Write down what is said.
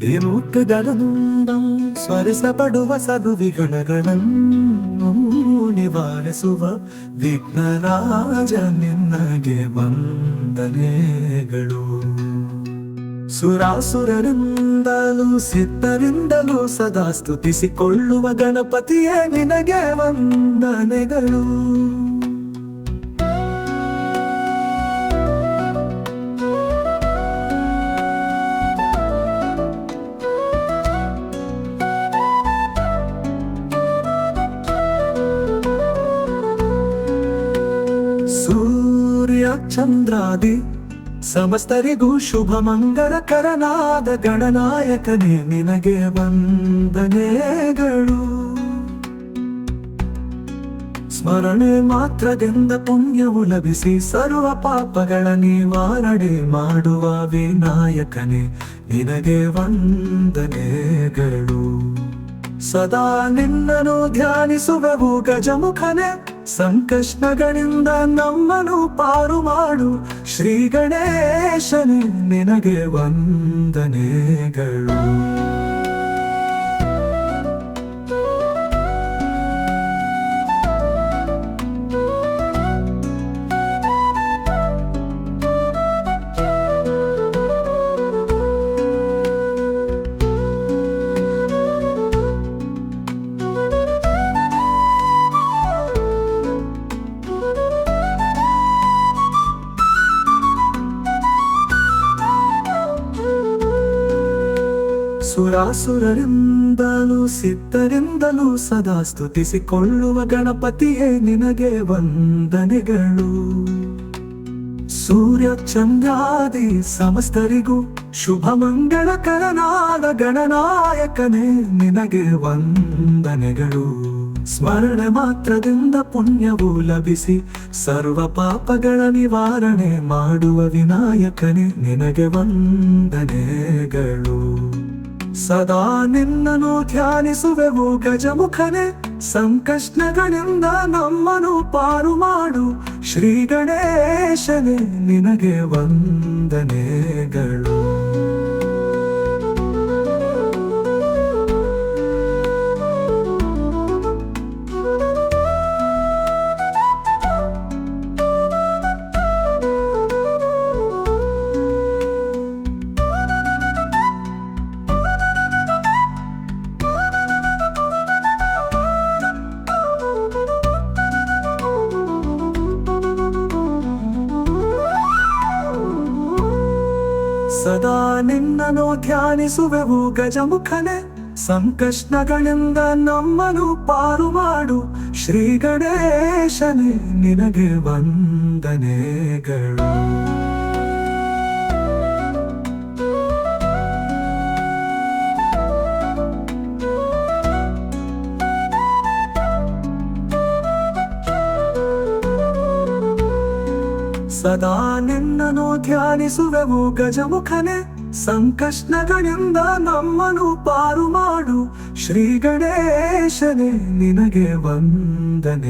ವಿಮುಖಗಳನ್ನು ಸ್ಮರಿಸಪಡುವ ಸದುವಿಗಣಗಳನ್ನು ನಿವಾರಿಸುವ ವಿಘ್ನರಾಜ ನಿನ್ನಗೆ ವಂದನೆಗಳು. ಸುರಾಸುರರಿಂದಲೂ ಸಿದ್ಧರಿಂದಲೂ ಸದಾ ಸ್ತುತಿಸಿಕೊಳ್ಳುವ ಗಣಪತಿಯೇ ನಿನಗೆ ವಂದನೆಗಳು. ಸೂರ್ಯ ಚಂದ್ರಾದಿ. ಸಮಸ್ತರಿಗೂ ಶುಭ ಮಂಗಳಕರನಾದ ಗಣನಾಯಕನೇ, ನಿನಗೆ ವಂದನೆಗಳು. ಸ್ಮರಣೆ ಮಾತ್ರದಿಂದ ಪುಣ್ಯವು ಲಭಿಸಿ, ಸರ್ವ ಪಾಪಗಳ ನಿವಾರಣೆ ಮಾಡುವ ವಿನಾಯಕನೇ, ನಿನಗೆ ವಂದನೆಗಳು. ಸದಾ ನಿನ್ನನು ಧ್ಯಾನಿಸುವೆವು ಗಜಮುಖನೆ. ಸಂಕಷ್ಟಗಳಿಂದ ನಮ್ಮನು ಪಾರು ಮಾಡು. ಶ್ರೀ ಗಣೇಶನೇ ನಿನಗೆ ವಂದನೆಗಳು. ಸುರಾಸುರರಿಂದಲೂ ಸಿದ್ಧರಿಂದಲೂ ಸದಾ ಸ್ತುತಿಸಿಕೊಳ್ಳುವ ಗಣಪತಿಯೇ ನಿನಗೆ ವಂದನೆಗಳು. ಸೂರ್ಯ ಚಂದ್ರಾದಿ ಸಮಸ್ತರಿಗೂ ಶುಭ ಮಂಗಳಕರನಾದ ಗಣನಾಯಕನೇ ನಿನಗೆ ವಂದನೆಗಳು. ಸ್ಮರಣೆ ಮಾತ್ರದಿಂದ ಪುಣ್ಯವು ಲಭಿಸಿ ಸರ್ವ ಪಾಪಗಳ ನಿವಾರಣೆ ಮಾಡುವ ವಿನಾಯಕನೇ ನಿನಗೆ ವಂದನೆಗಳು. ಸದಾ ನಿನ್ನನು ಧ್ಯಾನಿಸುವೆವು ಗಜಮುಖನೆ. ಸಂಕಷ್ಟಗಳಿಂದ ನಮ್ಮನು ಪಾರು ಮಾಡು. ಶ್ರೀ ಗಣೇಶನೇ ನಿನಗೆ ವಂದನೆಗಳು. ಸದಾ ನಿನ್ನನು ಧ್ಯಾನಿಸುವೆವು ಗಜಮುಖನೆ. ಸಂಕಷ್ಟಗಳಿಂದ ನಮ್ಮನು ಪಾರು ಮಾಡು. ಶ್ರೀ ಗಣೇಶನೇ ನಿನಗೆ ವಂದನೆಗಳು. ಸದಾ ನಿನ್ನನು ಧ್ಯಾನಿಸುವೆವು ಗಜಮುಖನೆ ಸಂಕಷ್ಟಗಳಿಂದ ನಮ್ಮನು ಪಾರು ಮಾಡು. ಶ್ರೀ ಗಣೇಶನೇ ನಿನಗೆ ವಂದನೆಗಳು.